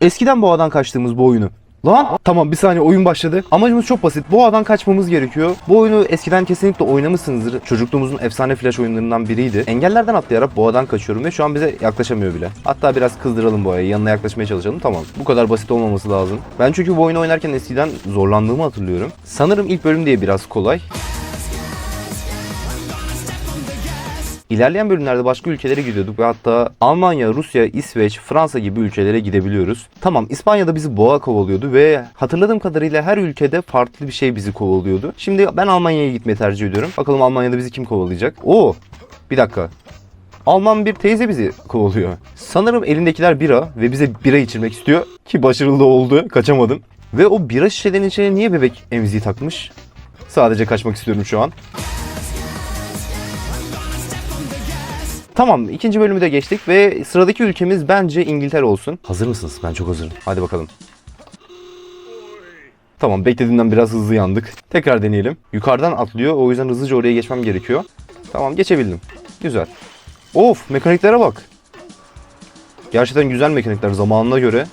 Eskiden boğadan kaçtığımız bu oyunu. Lan tamam bir saniye oyun başladı. Amacımız çok basit. Boğadan kaçmamız gerekiyor. Bu oyunu eskiden kesinlikle oynamışsınızdır. Çocukluğumuzun efsane flash oyunlarından biriydi. Engellerden atlayarak boğadan kaçıyorum ve şu an bize yaklaşamıyor bile. Hatta biraz kızdıralım boğayı. Yanına yaklaşmaya çalışalım. Tamam. Bu kadar basit olmaması lazım. Ben çünkü bu oyunu oynarken eskiden zorlandığımı hatırlıyorum. Sanırım ilk bölüm diye biraz kolay. İlerleyen bölümlerde başka ülkelere gidiyorduk ve hatta Almanya, Rusya, İsveç, Fransa gibi ülkelere gidebiliyoruz. Tamam İspanya'da bizi boğa kovalıyordu ve hatırladığım kadarıyla her ülkede farklı bir şey bizi kovalıyordu. Şimdi ben Almanya'ya gitmeyi tercih ediyorum. Bakalım Almanya'da bizi kim kovalayacak? Oo bir dakika. Alman bir teyze bizi kovalıyor. Sanırım elindekiler bira ve bize bira içirmek istiyor. Ki başarılı oldu. Kaçamadım. Ve o bira şişelerinin içine niye bebek emziği takmış? Sadece kaçmak istiyorum şu an. Tamam ikinci bölümü de geçtik ve sıradaki ülkemiz bence İngiltere olsun. Hazır mısınız? Ben çok hazırım. Hadi bakalım. Tamam beklediğimden biraz hızlı yandık. Tekrar deneyelim. Yukarıdan atlıyor o yüzden hızlıca oraya geçmem gerekiyor. Tamam geçebildim. Güzel. Of mekaniklere bak. Gerçekten güzel mekanikler zamanına göre.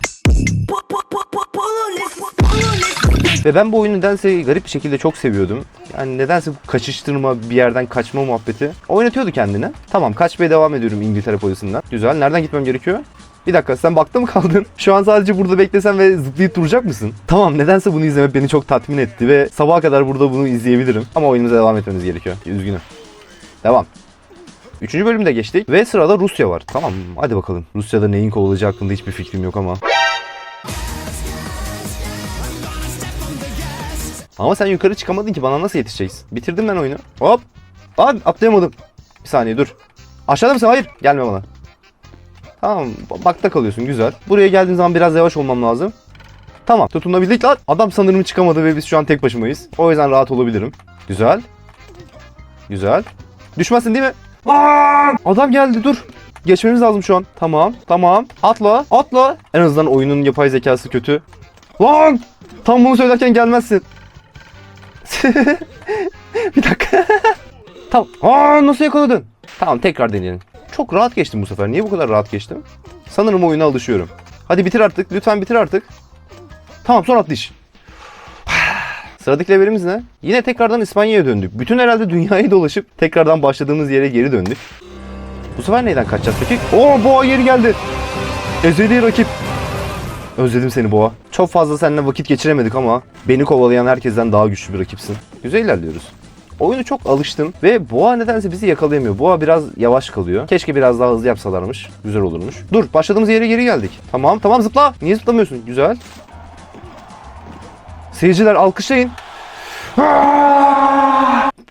Ve ben bu oyunu nedense garip bir şekilde çok seviyordum. Yani nedense bu kaçıştırma, bir yerden kaçma muhabbeti. Oynatıyordu kendini. Tamam kaçmaya devam ediyorum İngiltere polisinden. Güzel. Nereden gitmem gerekiyor? Bir dakika sen bakta mı kaldın? Şu an sadece burada beklesen ve zıplayıp duracak mısın? Tamam nedense bunu izlemek beni çok tatmin etti ve sabaha kadar burada bunu izleyebilirim. Ama oyunumuza devam etmemiz gerekiyor. Üzgünüm. Devam. Üçüncü bölümde geçtik ve sırada Rusya var. Tamam hadi bakalım. Rusya'da neyin kovalacağı hakkında hiçbir fikrim yok ama. Ama sen yukarı çıkamadın ki bana nasıl yetişeceksin? Bitirdim ben oyunu. Hop. Abi atlayamadım. Bir saniye dur. Aşağıda mısın? Hayır. Gelme bana. Tamam. Bakta kalıyorsun. Güzel. Buraya geldiğin zaman biraz yavaş olmam lazım. Tamam. Tutunabildik lan. Adam sanırım çıkamadı ve biz şu an tek başımayız. O yüzden rahat olabilirim. Güzel. Güzel. Düşmezsin değil mi? Lan! Adam geldi dur. Geçmemiz lazım şu an. Tamam. Tamam. Atla. Atla. En azından oyunun yapay zekası kötü. Lan! Tam bunu söylerken gelmezsin. bir dakika. tamam. Aa nasıl yakaladın? Tamam tekrar deneyelim. Çok rahat geçtim bu sefer. Niye bu kadar rahat geçtim? Sanırım oyuna alışıyorum. Hadi bitir artık. Lütfen bitir artık. Tamam son atlayış. Sıradaki levelimiz ne? Yine tekrardan İspanya'ya döndük. Bütün herhalde dünyayı dolaşıp tekrardan başladığımız yere geri döndük. Bu sefer neyden kaçacağız peki? Oo boğa yeri geldi. Ezeli rakip. Özledim seni boğa. Çok fazla seninle vakit geçiremedik ama beni kovalayan herkesten daha güçlü bir rakipsin. Güzel ilerliyoruz. Oyunu çok alıştım ve boğa nedense bizi yakalayamıyor. Boğa biraz yavaş kalıyor. Keşke biraz daha hızlı yapsalarmış. Güzel olurmuş. Dur başladığımız yere geri geldik. Tamam tamam zıpla. Niye zıplamıyorsun? Güzel. Seyirciler alkışlayın.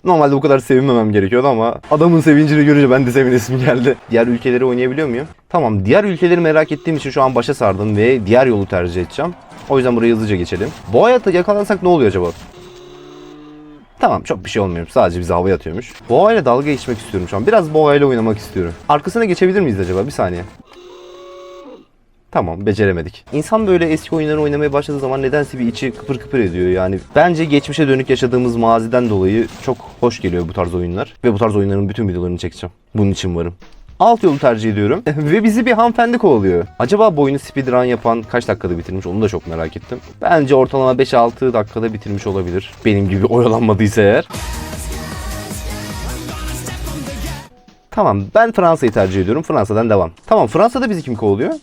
Normalde bu kadar sevinmemem gerekiyordu ama adamın sevincini görünce ben de sevinesim geldi. Diğer ülkeleri oynayabiliyor muyum? Tamam diğer ülkeleri merak ettiğim için şu an başa sardım ve diğer yolu tercih edeceğim. O yüzden burayı hızlıca geçelim. Boğaya yakalansak ne oluyor acaba? Tamam çok bir şey olmuyor. Sadece bizi havaya atıyormuş. Boğa ile dalga geçmek istiyorum şu an. Biraz boğa ile oynamak istiyorum. Arkasına geçebilir miyiz acaba? Bir saniye. Tamam beceremedik. İnsan böyle eski oyunları oynamaya başladığı zaman nedense bir içi kıpır kıpır ediyor yani. Bence geçmişe dönük yaşadığımız maziden dolayı çok hoş geliyor bu tarz oyunlar. Ve bu tarz oyunların bütün videolarını çekeceğim. Bunun için varım. Alt yolu tercih ediyorum. Ve bizi bir hanımefendi kovalıyor. Acaba bu oyunu speedrun yapan kaç dakikada bitirmiş onu da çok merak ettim. Bence ortalama 5-6 dakikada bitirmiş olabilir. Benim gibi oyalanmadıysa eğer. Tamam ben Fransa'yı tercih ediyorum. Fransa'dan devam. Tamam Fransa'da bizi kim kovalıyor?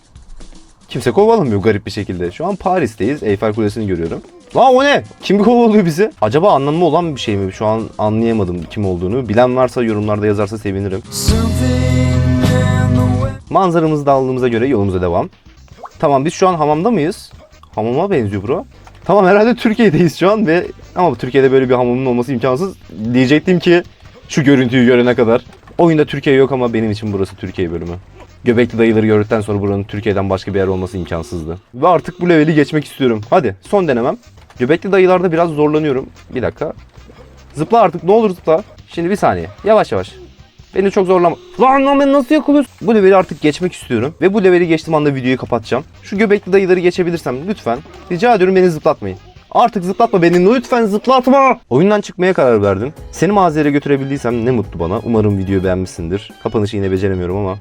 Kimse kovalamıyor garip bir şekilde. Şu an Paris'teyiz. Eyfel Kulesi'ni görüyorum. Lan o ne? Kim kovalıyor bizi? Acaba anlamı olan bir şey mi? Şu an anlayamadım kim olduğunu. Bilen varsa yorumlarda yazarsa sevinirim. Manzaramızı da aldığımıza göre yolumuza devam. Tamam biz şu an hamamda mıyız? Hamama benziyor bro. Tamam herhalde Türkiye'deyiz şu an ve ama Türkiye'de böyle bir hamamın olması imkansız. Diyecektim ki şu görüntüyü görene kadar. Oyunda Türkiye yok ama benim için burası Türkiye bölümü. Göbekli dayıları gördükten sonra buranın Türkiye'den başka bir yer olması imkansızdı. Ve artık bu leveli geçmek istiyorum. Hadi son denemem. Göbekli dayılarda biraz zorlanıyorum. Bir dakika. Zıpla artık ne olur zıpla. Şimdi bir saniye. Yavaş yavaş. Beni çok zorlama. Lan lan beni nasıl yakalıyorsun? Bu leveli artık geçmek istiyorum. Ve bu leveli geçtiğim anda videoyu kapatacağım. Şu göbekli dayıları geçebilirsem lütfen. Rica ediyorum beni zıplatmayın. Artık zıplatma beni lütfen zıplatma. Oyundan çıkmaya karar verdim. Seni mağazaya götürebildiysem ne mutlu bana. Umarım videoyu beğenmişsindir. Kapanışı yine beceremiyorum ama